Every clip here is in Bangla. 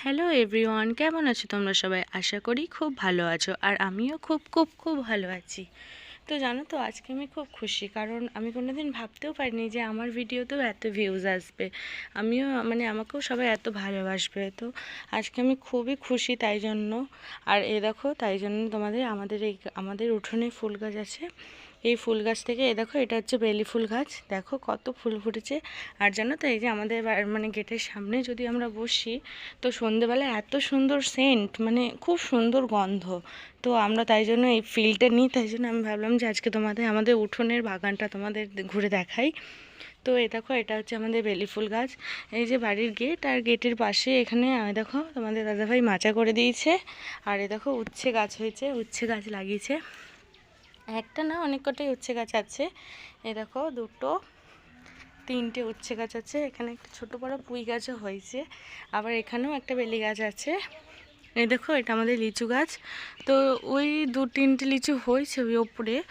হ্যালো এভরিওয়ান কেমন আছো তোমরা সবাই? আশা করি খুব ভালো আছো, আর আমিও খুব খুব খুব ভালো আছি। তো জানো তো, আজকে আমি খুব খুশি, কারণ আমি কোনো দিন ভাবতেও পারিনি যে আমার ভিডিওতেও এত ভিউজ আসবে। আমিও মানে আমাকেও সবাই এত ভালোবাসবে। তো আজকে আমি খুবই খুশি তাই জন্য। আর এ দেখো, তাই জন্য তোমাদের আমাদের এই, আমাদের উঠোনে ফুল গাছ আছে। এই ফুল গাছ থেকে এ দেখো এটা হচ্ছে বেলি ফুল গাছ। দেখো কত ফুল ফুটেছে। আর জানো তো, এই যে আমাদের মানে গেটের সামনে যদি আমরা বসি, তো সন্ধেবেলা এত সুন্দর সেন্ট মানে খুব সুন্দর গন্ধ। তো আমরা তাই জন্য এই ফিলটা নিই, তাই জন্য আমি ভাবলাম যে আজকে তোমাদের, আমাদের উঠোনের বাগানটা তোমাদের ঘুরে দেখাই। তো এ দেখো, এটা হচ্ছে আমাদের বেলি ফুল গাছ। এই যে বাড়ির গেট, আর গেটের পাশে এখানে দেখো, তোমাদের দাদাভাই মাচা করে দিয়েছে। আর এ দেখো, উচ্ছে গাছ হয়েছে, উচ্ছে গাছ লাগিয়েছে। একটা না অনেক কটাই উচ্ছে গাছ আছে। এ দেখো দুটো, তিনটে উচ্ছে গাছ আছে। এখানে একটা ছোটো বড়ো পুঁই গাছও হয়েছে। আবার এখানেও একটা বেলি গাছ আছে। এই দেখো, এটা আমাদের লিচু গাছ। তো ওই দু তিনটে লিচু হয়েছে ওই ওপরে।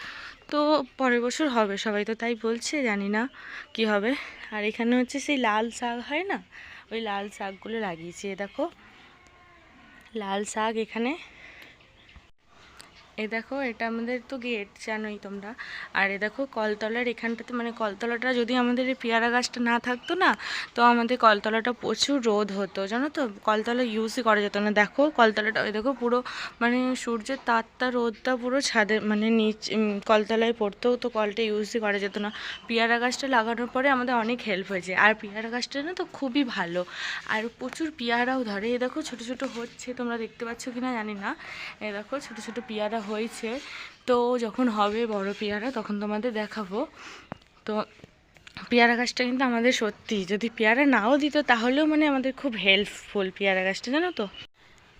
তো পরের বছর হবে সবাই তো তাই বলছে, জানি না কি হবে। আর এখানে হচ্ছে সেই লাল শাক হয় না? ওই লাল শাকগুলো লাগিয়েছি, এ দেখো। লাল শাক এখানে এ দেখো, এটা আমাদের তো গেট জানোই তোমরা। আর এ দেখো, কলতলার এখানটাতে মানে কলতলাটা যদি আমাদের এই পেয়ারা গাছটা না থাকতো না, তো আমাদের কলতলাটা প্রচুর রোদ হতো, জানো তো? কলতলা ইউজই করা যেত না। দেখো, কলতলাটা ওই দেখো, পুরো মানে সূর্যের তারটা রোদটা পুরো ছাদে মানে নিচ কলতলায় পড়তেও তো কলটা ইউজই করা যেত না। পেয়ারা গাছটা লাগানোর পরে আমাদের অনেক হেল্প হয়েছে। আর পেয়ারা গাছটা না তো খুবই ভালো। আর প্রচুর পেয়ারাও ধরে। এ দেখো, ছোটো ছোটো হচ্ছে, তোমরা দেখতে পাচ্ছ কি না জানি না। এ দেখো, ছোটো ছোটো পেয়ারা হয়েছে। তো যখন হবে বড় পেয়ারা, তখন তোমাদের দেখাবো। তো পেয়ারা গাছটা কিন্তু আমাদের সত্যি, যদি পেয়ারা নাও দিত তাহলেও মানে আমাদের খুব হেল্পফুল পেয়ারা গাছটা, জানো তো?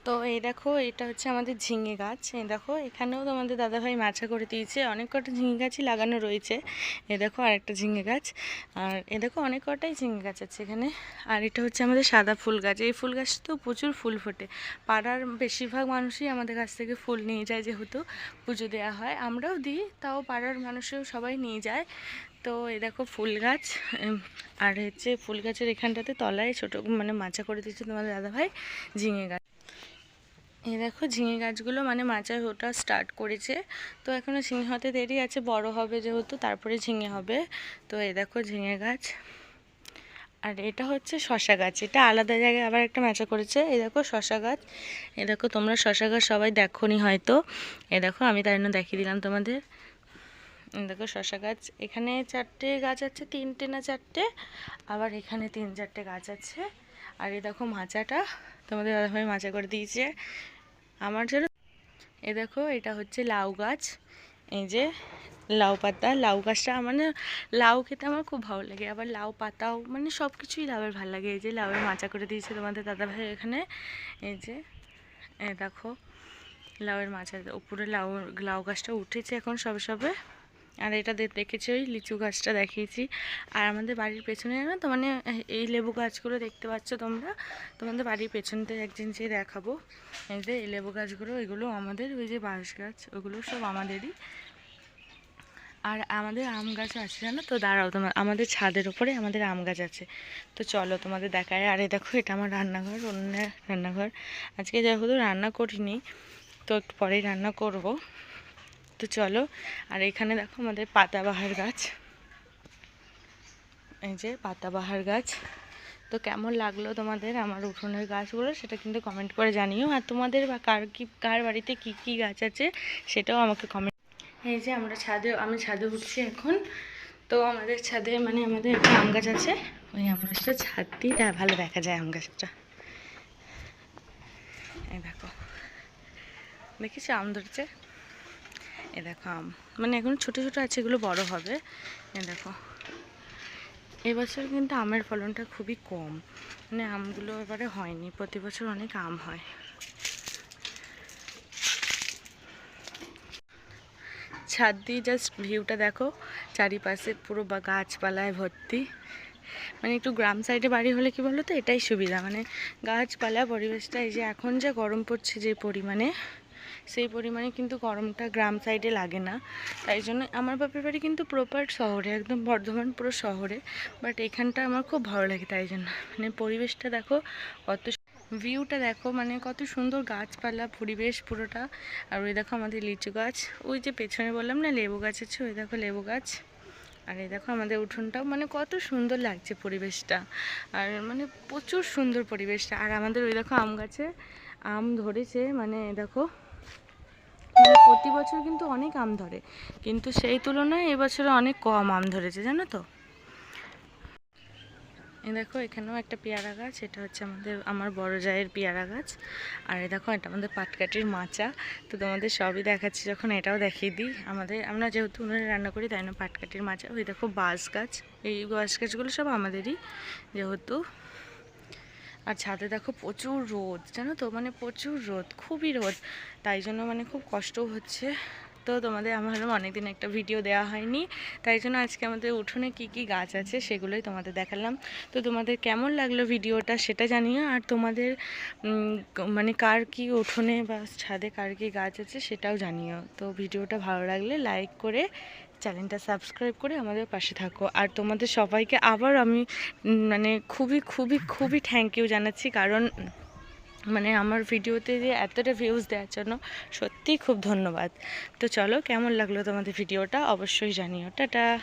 তো এই দেখো, এটা হচ্ছে আমাদের ঝিঙে গাছ। এই দেখো, এখানেও তোমাদের দাদাভাই মাছা করে দিয়েছে। অনেক কটা ঝিঙে গাছই লাগানো রয়েছে। এ দেখো, আরেকটা ঝিঙে গাছ। আর এ দেখো, অনেক কটাই ঝিঙে গাছ আছে এখানে। আর এটা হচ্ছে আমাদের সাদা ফুল গাছ। এই ফুল গাছ তো প্রচুর ফুল ফোটে। পাড়ার বেশিরভাগ মানুষই আমাদের কাছ থেকে ফুল নিয়ে যায় যেহেতু পুজো দেওয়া হয়। আমরাও দিই, তাও পাড়ার মানুষেও সবাই নিয়ে যায়। তো এই দেখো, ফুল গাছ। আর হচ্ছে ফুল গাছের এখানটাতে তলায় ছোটো মানে মাচা করে দিচ্ছে তোমাদের দাদাভাই ঝিঙে গাছ। এই দেখো ঝিঙে গাছগুলো মানে মাচায় ওটা স্টার্ট করেছে। তো এখনও ঝিঙে হতে দেরি আছে, বড় হবে যেহেতু, তারপরে ঝিঙে হবে। তো এই দেখো ঝিঙে গাছ। আর এটা হচ্ছে শশা গাছ, এটা আলাদা জায়গায় আবার একটা ম্যাচা করেছে। এই দেখো শশা গাছ। এ দেখো তোমরা শশা গাছ সবাই দেখোনি হয়তো। এ দেখো আমি তাই জন্য দেখিয়ে দিলাম তোমাদের। দেখো শশা গাছ। এখানে চারটে গাছ আছে, তিনটে না চারটে? আবার এখানে তিন চারটে গাছ আছে। আর এই দেখো মাচাটা, তোমাদের দাদাভাই মাচা করে দিয়েছে। আমার জন্য। এ দেখো, এটা হচ্ছে লাউ গাছ। এই যে লাউ পাতা, লাউ গাছটা মানে লাউ খেতে আমার খুব ভালো লাগে। আবার লাউ পাতাও মানে সব কিছুই লাউয়ের ভালো লাগে। এই যে লাউয়ের মাচা করে দিয়েছে তোমাদের দাদাভাই এখানে। এই যে, এ দেখো, লাউয়ের মাচা উপরে লাউ লাউ গাছটা উঠেছে এখন সবে সবে। আর এটা দেখেছি ওই লিচু গাছটা দেখিয়েছি। আর আমাদের বাড়ির পেছনে না তো মানে এই লেবু গাছগুলো দেখতে পাচ্ছ তোমরা? তোমাদের বাড়ির পেছনতে একদিন যেয়ে দেখাবো। এই যে এই লেবু গাছগুলো এগুলো আমাদের, ওই যে বাঁশ গাছ, ওগুলো সব আমাদেরই। আর আমাদের আম গাছ আছে জানো তো? দাঁড়াও, তোমার আমাদের ছাদের উপরে আমাদের আম গাছ আছে। তো চলো তোমাদের দেখায় আরে দেখো, এটা আমার রান্নাঘর অন্য রান্নাঘর। আজকে যেহেতু রান্না করিনি, তো একটু পরেই রান্না করব। তো চলো। আর এখানে দেখো আমাদের পাতাবাহার গাছ। এই যে পাতাবাহার গাছ। তো কেমন লাগল তোমাদের আমার উঠোনের গাছগুলো সেটা কিন্তু কমেন্ট করে জানিও। আর তোমাদের বা কার কি, কার বাড়িতে কি কি গাছ আছে সেটাও আমাকে কমেন্ট এই যে আমরা ছাদে, আমি ছাদে উঠছি এখন। তো আমাদের ছাদে মানে আমাদের একটা আম গাছ আছে। ওই আম গাছটা ছাদ দিয়ে ভালো দেখা যায় আম গাছটা। দেখো। দেখেছি আম ধরেছে? এ দেখো আম। মানে এখন ছোট ছোট আছে, এগুলো বড় হবে। এ দেখো। এবছর কিন্তু আমের ফলনটা খুবই কম। মানে আমগুলো এবারে হয়নি, প্রতি বছর অনেক আম হয়। ছাদ দিয়ে জাস্ট ভিউটা দেখো, চারিপাশে পুরো বা গাছপালায় ভর্তি। মানে একটু গ্রাম সাইডে বাড়ি হলে কি বলো তো এটাই সুবিধা। মানে গাছপালা, পরিবেশটা, এই যে এখন যা গরম পড়ছে যে পরিমাণে সেই পরিমাণে কিন্তু গরমটা গ্রাম সাইডে লাগে না। তাই জন্য আমার বাপের বাড়ি কিন্তু প্রপার শহরে, একদম বর্ধমান পুরো শহরে। বাট এখানটা আমার খুব ভালো লাগে তাই জন্য। মানে পরিবেশটা দেখো কত ভিউটা দেখো মানে কত সুন্দর গাছপালা, পরিবেশ পুরোটা। আর ওই দেখো আমাদের লিচু গাছ। ওই যে পেছনে বললাম না, লেবু গাছ আছে, ওই দেখো লেবু গাছ। আর এই দেখো আমাদের উঠোনটাও মানে কত সুন্দর লাগছে পরিবেশটা। আর মানে প্রচুর সুন্দর পরিবেশটা। আর আমাদের ওই দেখো আম গাছে, আম ধরেছে মানে দেখো প্রতি বছর কিন্তু অনেক আম ধরে। কিন্তু সেই তুলনায় এবছরে অনেক কম আম ধরেছে, জানো তো? এই দেখো, এখানেও একটা পেয়ারা গাছ, এটা হচ্ছে আমাদের, আমার বড় জায়ের পেয়ারা গাছ। আর এই দেখো, এটা আমাদের পাটকাঠির মাচা। তো তোমাদের সবই দেখাচ্ছি, যখন এটাও দেখিয়ে দিই। আমাদের, আমরা যেহেতু উনুনে রান্না করি, তাই না পাটকাঠির মাচা। ওই দেখো বাঁশ গাছ, এই বাঁশ গাছগুলো সব আমাদেরই, যেহেতু। আর ছাদে দেখো প্রচুর রোদ, জানো তো? মানে প্রচুর রোদ, খুবই রোদ। তাই জন্য মানে খুব কষ্টও হচ্ছে। তো তোমাদের আমার অনেকদিন একটা ভিডিও দেওয়া হয়নি। তাই জন্য আজকে আমাদের উঠোনে কি কি গাছ আছে সেগুলোই তোমাদের দেখালাম। তো তোমাদের কেমন লাগল ভিডিওটা সেটা জানিও। আর তোমাদের মানে কার কি উঠোনে বা ছাদে কার কি গাছ আছে সেটাও জানিও। তো ভিডিওটা ভালো লাগলে লাইক করে চ্যানেলটা সাবস্ক্রাইব করে আমাদের পাশে থাকো। আর তোমাদের সবাইকে আবার আমি মানে খুবই খুবই খুবই থ্যাংক ইউ জানাচ্ছি। কারণ মানে আমার ভিডিওতে যে এতটা ভিউজ দেওয়ার জন্য সত্যিই খুব ধন্যবাদ। তো চলো, কেমন লাগল তোমাদের ভিডিওটা? অবশ্যই জানিও। টাটা!